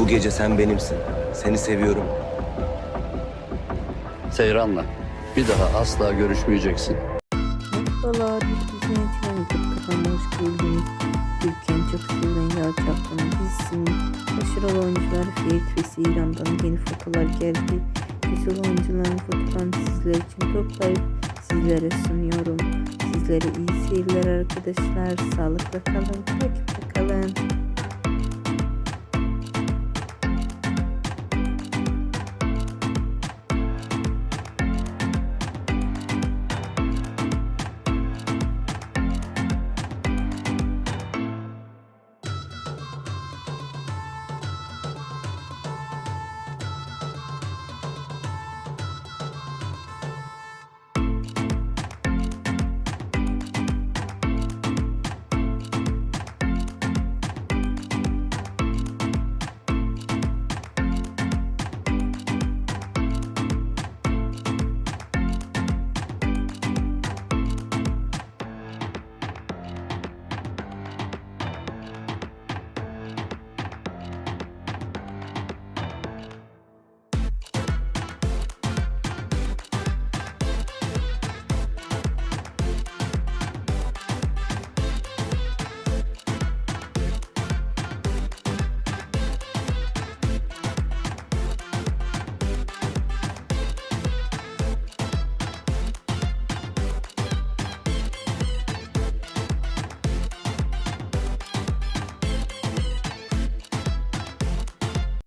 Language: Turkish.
Bu gece sen benimsin. Seni seviyorum. Seyran'la bir daha asla görüşmeyeceksin. Merhabalar, biz izleyicilerimiz kanalıma hoş geldiniz. Ülkenin çok sevilen Yağ Çapkını başarılı oyuncular Ferit ve Seyran'dan yeni fotolar geldi. Güzel oyuncuların fotolarını sizler için toplayıp sizlere sunuyorum. Sizlere iyi seyirler arkadaşlar. Sağlıkla kalın, takipte kalın.